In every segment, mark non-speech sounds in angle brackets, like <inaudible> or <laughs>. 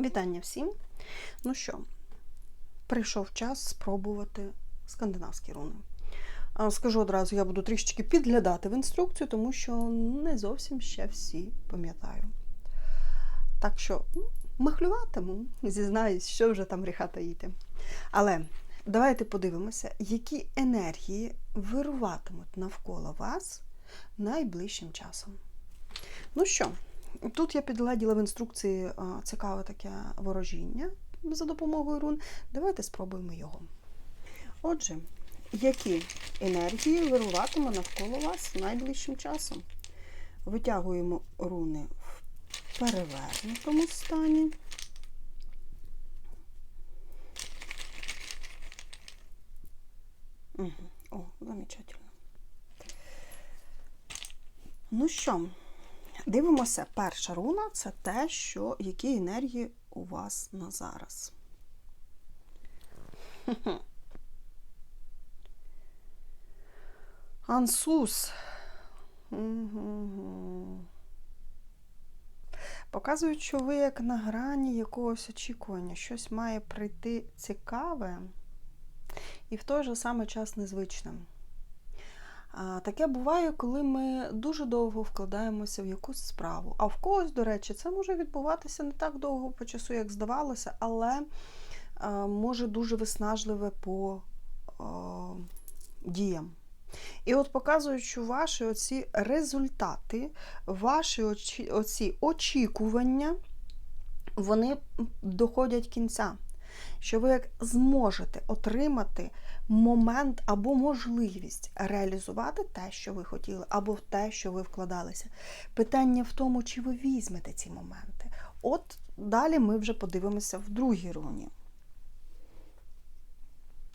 Вітання всім! Ну що, прийшов час спробувати скандинавські руни. Скажу одразу, я буду трішечки підглядати в інструкцію, тому що не зовсім ще всі пам'ятаю. Так що ну, махлюватиму, зізнаюсь, що вже там гріха таїти. Але давайте подивимося, які енергії вируватимуть навколо вас найближчим часом. Ну що, Тут я підгледіла в інструкції цікаве таке ворожіння за допомогою рун. Давайте спробуємо його. Отже, які енергії вируватиме навколо вас найближчим часом? Витягуємо руни в перевернутому стані. Угу. О, замечательно. Ну що? Дивимося, перша руна це те, що які енергії у вас на зараз. <laughs> Ансус. Угу. Показують, що ви як на грані якогось очікування, щось має прийти цікаве і в той же самий час незвичним. Таке буває, коли ми дуже довго вкладаємося в якусь справу. А в когось, до речі, це може відбуватися не так довго по часу, як здавалося, але може дуже виснажливе по діям. І от показують, що ваші оці результати, ваші оці очікування, вони доходять кінця що ви зможете отримати момент або можливість реалізувати те, що ви хотіли, або те, що ви вкладалися. Питання в тому, чи ви візьмете ці моменти. От далі ми вже подивимося в другій руні.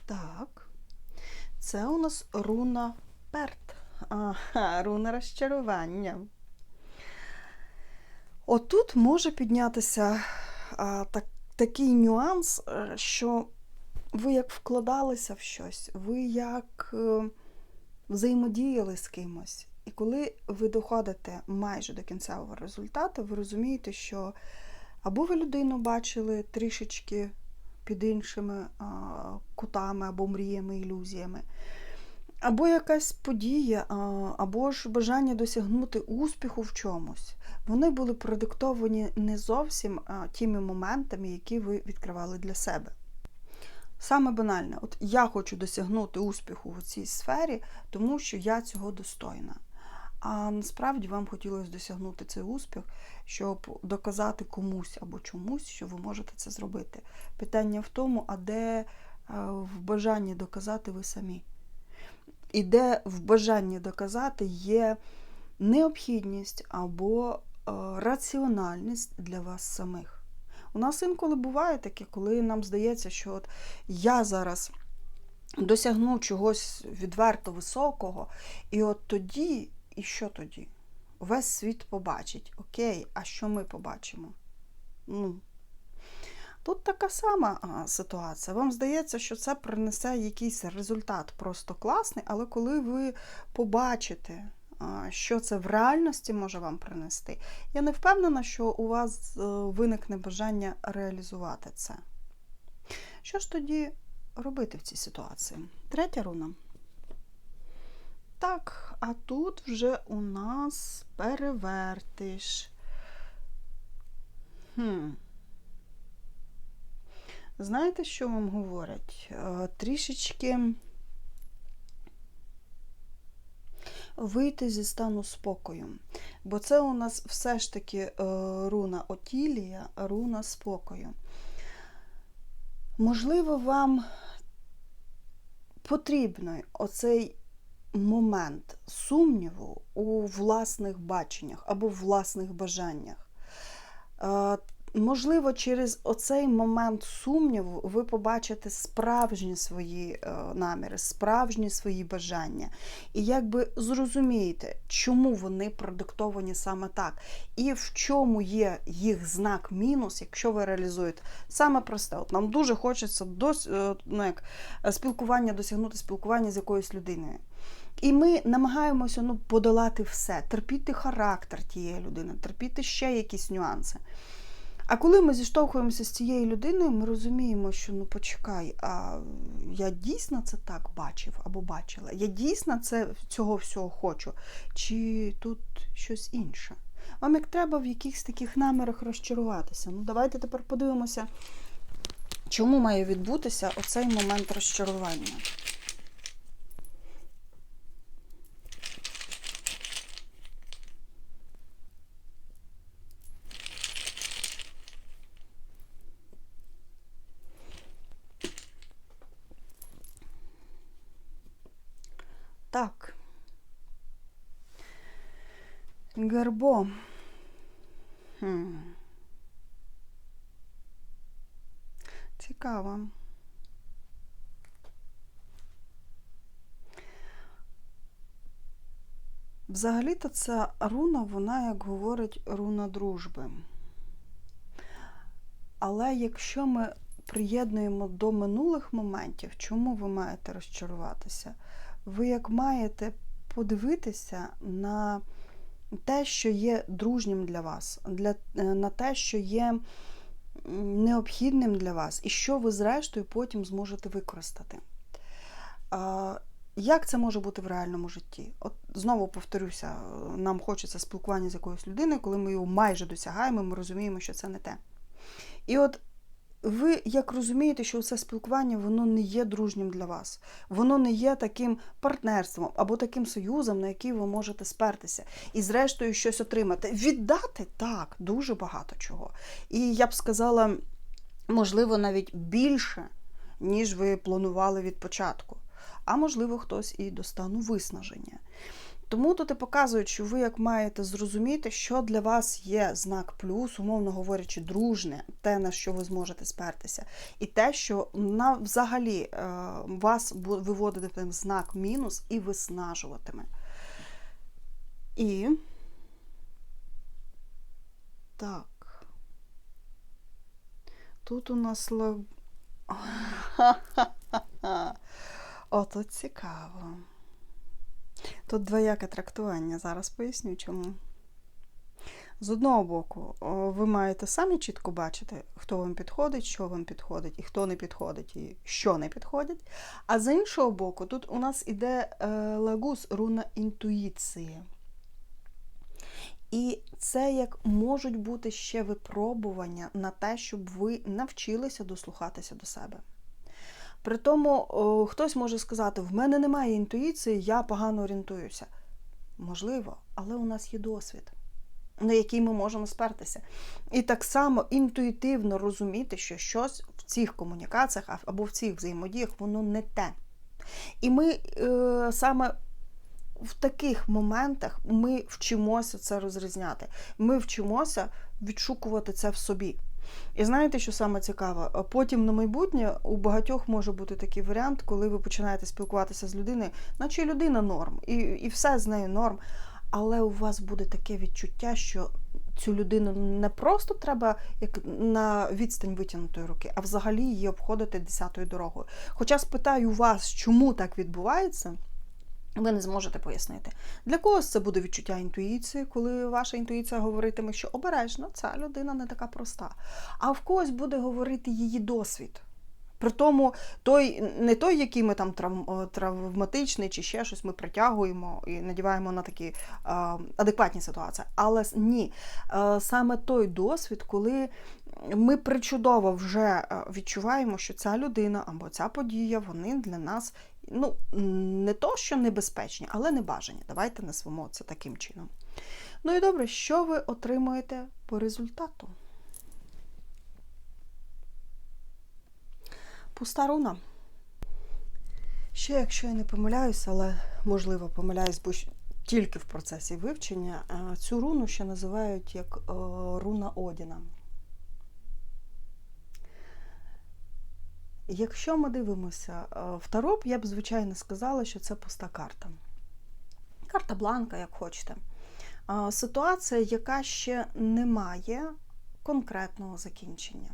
Так, це у нас руна перт. Ага, руна розчарування. Отут може піднятися а, так, такий нюанс, е, що ви як вкладалися в щось, ви як е, взаємодіяли з кимось. І коли ви доходите майже до кінцевого результату, ви розумієте, що або ви людину бачили трішечки під іншими кутами або мріями, ілюзіями, або якась подія, або ж бажання досягнути успіху в чомусь вони були продиктовані не зовсім тими моментами, які ви відкривали для себе. Саме банальне, от я хочу досягнути успіху у цій сфері, тому що я цього достойна. А насправді вам хотілося досягнути цей успіх, щоб доказати комусь або чомусь, що ви можете це зробити. Питання в тому, а де в бажанні доказати ви самі. І де в бажанні доказати є необхідність або Е, раціональність для вас самих. У нас інколи буває таке, коли нам здається, що от я зараз досягну чогось відверто високого, і от тоді, і що тоді? Весь світ побачить. Окей, а що ми побачимо? Ну, Тут така сама ситуація. Вам здається, що це принесе якийсь результат просто класний, але коли ви побачите що це в реальності може вам принести. Я не впевнена, що у вас е, виникне бажання реалізувати це. Що ж тоді робити в цій ситуації? Третя руна. Так, а тут вже у нас перевертиш. Хм. Знаєте, що вам говорять? Е, трішечки вийти зі стану спокою. Бо це у нас все ж таки е, руна отілія, руна спокою. Можливо, вам потрібний оцей момент сумніву у власних баченнях або власних бажаннях. Можливо, через оцей момент сумніву ви побачите справжні свої е, наміри, справжні свої бажання. І якби зрозумієте, чому вони продиктовані саме так, і в чому є їх знак мінус, якщо ви реалізуєте. Саме просте, от нам дуже хочеться до, е, ну, як, спілкування, досягнути спілкування з якоюсь людиною. І ми намагаємося ну, подолати все, терпіти характер тієї людини, терпіти ще якісь нюанси. А коли ми зіштовхуємося з цією людиною, ми розуміємо, що ну почекай, а я дійсно це так бачив або бачила. Я дійсно це цього всього хочу. Чи тут щось інше? Вам як треба в якихось таких намірах розчаруватися. Ну, давайте тепер подивимося, чому має відбутися оцей момент розчарування. Так. Гербо. Хм. Цікаво. Взагалі-то ця руна, вона, як говорить, руна дружби. Але якщо ми приєднуємо до минулих моментів, чому ви маєте розчаруватися? Ви як маєте подивитися на те, що є дружнім для вас, для, на те, що є необхідним для вас, і що ви, зрештою, потім зможете використати. Як це може бути в реальному житті? От знову повторюся, нам хочеться спілкування з якоюсь людиною, коли ми його майже досягаємо, ми розуміємо, що це не те. І от ви як розумієте, що це спілкування воно не є дружнім для вас, воно не є таким партнерством або таким союзом, на який ви можете спертися, і, зрештою, щось отримати. Віддати так, дуже багато чого. І я б сказала, можливо, навіть більше, ніж ви планували від початку. А можливо, хтось і до стану виснаження. Тому тут і показують, що ви як маєте зрозуміти, що для вас є знак плюс, умовно говорячи, дружне, те, на що ви зможете спертися, і те, що на взагалі е, вас виводитиме знак мінус і виснажуватиме. І так. Тут у нас лаг... <laughs> Ото цікаво. Тут двояке трактування, зараз поясню чому. З одного боку, ви маєте самі чітко бачити, хто вам підходить, що вам підходить, і хто не підходить, і що не підходить. А з іншого боку, тут у нас іде е, лагус руна інтуїції. І це як можуть бути ще випробування на те, щоб ви навчилися дослухатися до себе. При тому хтось може сказати, в мене немає інтуїції, я погано орієнтуюся. Можливо, але у нас є досвід, на який ми можемо спертися. І так само інтуїтивно розуміти, що щось в цих комунікаціях або в цих взаємодіях воно не те. І ми е, саме в таких моментах ми вчимося це розрізняти. Ми вчимося відшукувати це в собі. І знаєте, що саме цікаво? Потім на майбутнє у багатьох може бути такий варіант, коли ви починаєте спілкуватися з людиною, наче людина норм, і, і все з нею норм. Але у вас буде таке відчуття, що цю людину не просто треба як на відстань витягнутої руки, а взагалі її обходити десятою дорогою. Хоча спитаю вас, чому так відбувається. Ви не зможете пояснити. Для когось це буде відчуття інтуїції, коли ваша інтуїція говоритиме, що обережно, ця людина не така проста. А в когось буде говорити її досвід. При тому, той, не той, який ми там травматичний чи ще щось ми притягуємо і надіваємо на такі а, адекватні ситуації. Але ні, а, саме той досвід, коли ми причудово вже відчуваємо, що ця людина або ця подія, вони для нас ну, не то, що небезпечні, але не бажані. Давайте назвемо це таким чином. Ну і добре, що ви отримуєте по результату? Пуста руна. Ще, якщо я не помиляюсь, але можливо помиляюсь, бо тільки в процесі вивчення, цю руну ще називають як е, руна Одіна. Якщо ми дивимося е, в Таро, я б, звичайно, сказала, що це пуста карта. Карта бланка, як хочете. Ситуація, яка ще не має конкретного закінчення.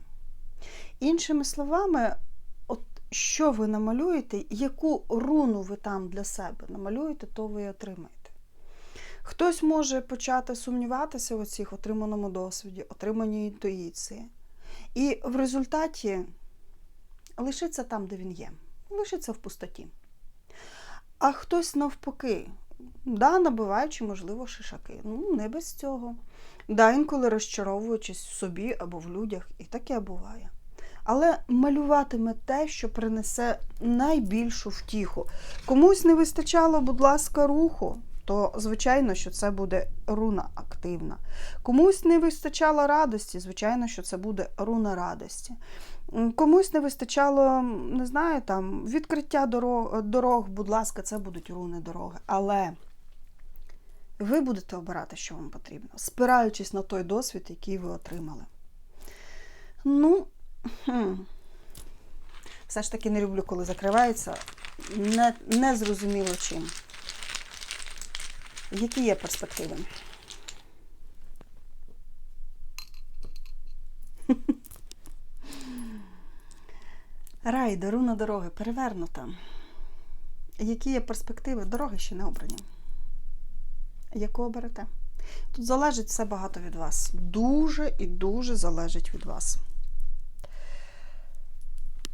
Іншими словами, от що ви намалюєте, яку руну ви там для себе намалюєте, то ви і отримаєте. Хтось може почати сумніватися у цих отриманому досвіді, отриманій інтуїції. І в результаті лишиться там, де він є, лишиться в пустоті. А хтось навпаки, да, набиваючи, можливо, шишаки. Ну, не без цього. Да, інколи розчаровуючись в собі або в людях, і таке буває. Але малюватиме те, що принесе найбільшу втіху. Комусь не вистачало, будь ласка, руху, то звичайно, що це буде руна активна. Комусь не вистачало радості, звичайно, що це буде руна радості. Комусь не вистачало, не знаю, там відкриття дорог, дорог, будь ласка, це будуть руни дороги. Але ви будете обирати, що вам потрібно, спираючись на той досвід, який ви отримали. Ну, хм. все ж таки не люблю, коли закривається. Не, не зрозуміло чим. Які є перспективи? Рай, на дороги, перевернута. Які є перспективи? Дороги ще не обрані. Яку оберете? Тут залежить все багато від вас. Дуже і дуже залежить від вас.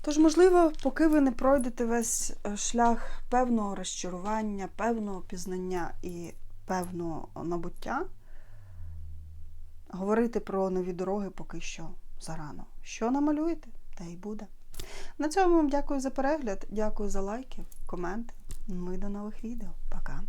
Тож, можливо, поки ви не пройдете весь е, шлях певного розчарування, певного пізнання і певного набуття, говорити про нові дороги поки що зарано. Що намалюєте, те й буде. На цьому вам дякую за перегляд, дякую за лайки, коменти. Ми до нових відео. Пока!